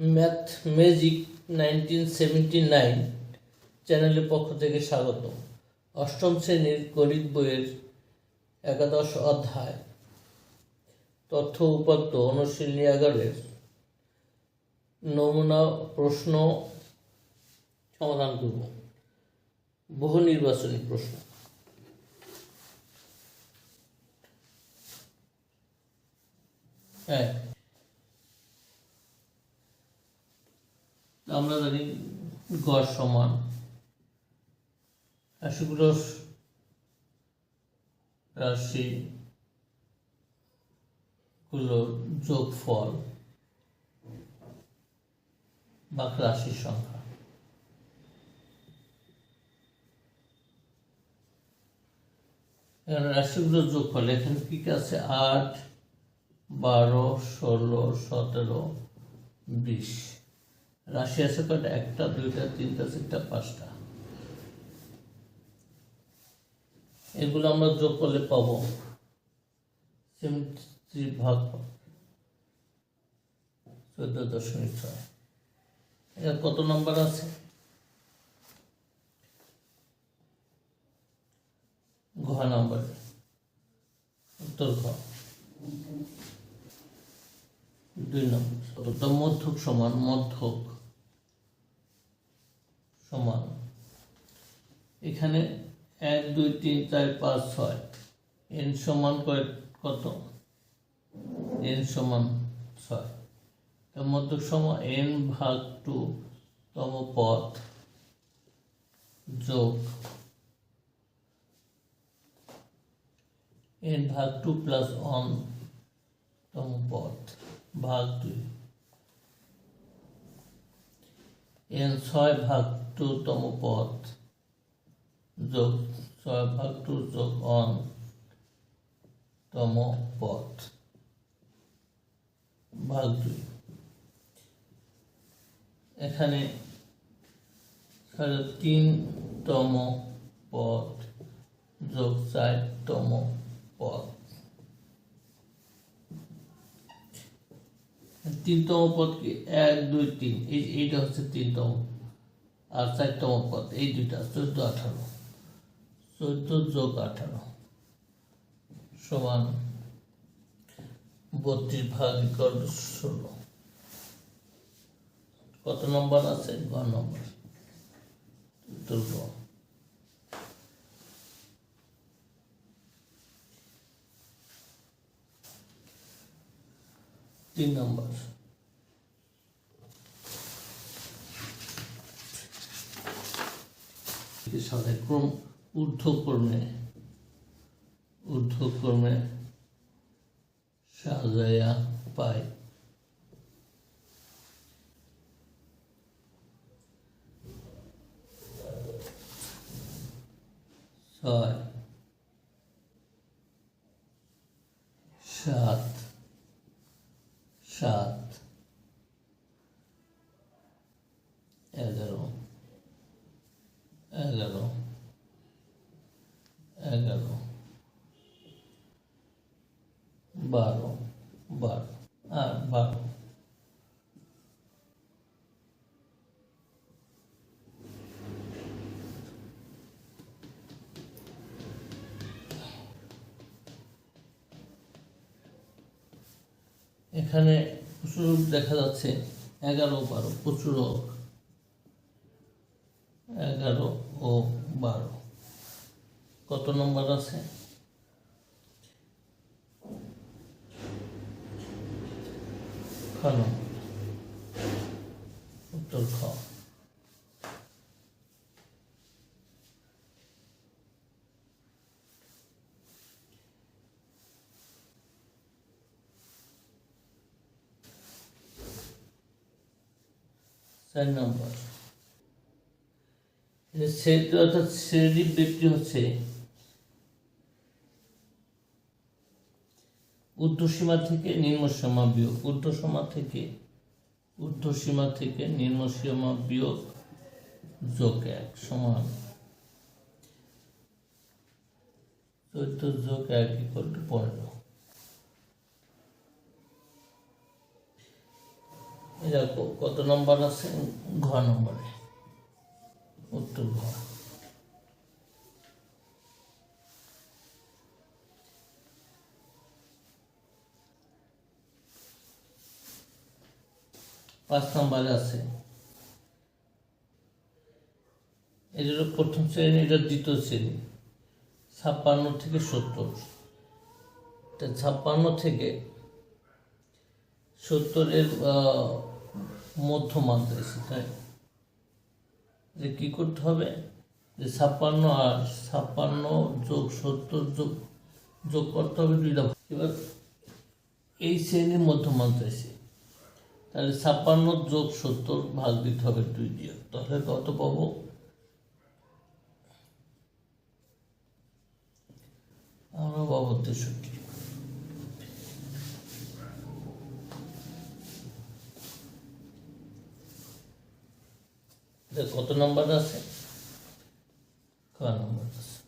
Math magic nineteen seventy nine চ্যানেলের পক্ষ থেকে স্বাগত অষ্টম শ্রেণির গণিত বইয়ের একাদশ অধ্যায়, তথ্য উপাত্ত অনুশীলনী এগারোর নমুনা প্রশ্ন সমাধান করব। বহু নির্বাচনী প্রশ্ন। এক আমরা জানি গড় সমান। রাশিগুলো রাশি গুলোর যোগফল বা রাশির সংখ্যা। রাশিগুলোর যোগফল, এখানে কি আছে? আট, বারো, ষোলো, সতেরো, বিশ। রাশি আছে কয়টা? একটা, দুইটা, তিনটা, চারটা, পাঁচটা। এগুলো আমরা যোগ করলে পাবো সেভেন্টি ভাগ চোদ্দ দশমিক ছয়। কত নম্বর আছে? ঘ নম্বর। উত্তর ঘ। দুই নম্বর। মধ্যক সমান মধ্যক। সমান। এখানে এক, দুই, তিন, চার, পাঁচ, ছয়। এন সমান কত? এন সমান ছয়। তার মধ্যক সমান এন ভাগ টু তম পথ যোগ এন ভাগ টু প্লাস অন তম পথ ভাগ দুই। এন ছয় ভাগ টু তম পথ যোগ ছয় ভাগ টু যোগ অন, তম পথ ভাগ দুই। এখানে সাড়ে তিনতম পথ যোগ চারতম পথ তিনতম পদ কি? এক, দুই, তিন। এই, এইটা হচ্ছে তিনতম আর চারতম পদ, এই দুইটা, চোদ্দ, আঠারো। চোদ্দ যোগ আঠারো সমান বত্রিশ ভাগ ষোলো। কত নম্বর আছে? গ নম্বর। উত্তর গ তিন নম্বর। সাথে ক্রম ঊর্ধ্বক্রমে ঊর্ধ্বক্রমে সাজাইয়া পায়। ছয় সাত সাত এগারো এগারো এগারো বারো বারো আর বারো। এখানে প্রচুর দেখা যাচ্ছে, এগারো, বারো, প্রচুর এগারো ও বারো। কত নম্বর আছে? খ নম্বর উত্তর খ চার নম্বর শ্রেণি অর্থাৎ শ্রেণি ব্যক্তি হচ্ছে ঊর্ধ্বসীমা থেকে নিম্নসীমা বিয়োগ। ঊর্ধ্বসীমা থেকে ঊর্ধ্বসীমা থেকে নিম্নসীমা বিয়োগ যোগ এক সমান। চোদ্দ যোগ এক ইকুয়াল টু পনেরো। কত নম্বর আছে? ঘ নম্বরে। উত্তর ঘ। পাঁচ নম্বরে আছে। এটা প্রথম শ্রেণি, এটা দ্বিতীয় শ্রেণি। ছাপ্পান্ন থেকে সত্তর। তা ছাপ্পান্ন থেকে সত্তরের মধ্যমান তাই? যে কী করতে হবে? যে ছাপ্পান্ন আর ছাপ্পান্ন যোগ সত্তর যোগ যোগ করতে হবে দুইটা এবার এই শ্রেণির মধ্যমান রয়েছে তাহলে ছাপ্পান্ন যোগ সত্তর ভাগ দিতে হবে দুই দিয়ে। তাহলে কত পাবো? আমরা পাবো তেষট্টি। কত নাম্বার আছে? ক নাম্বার আছে?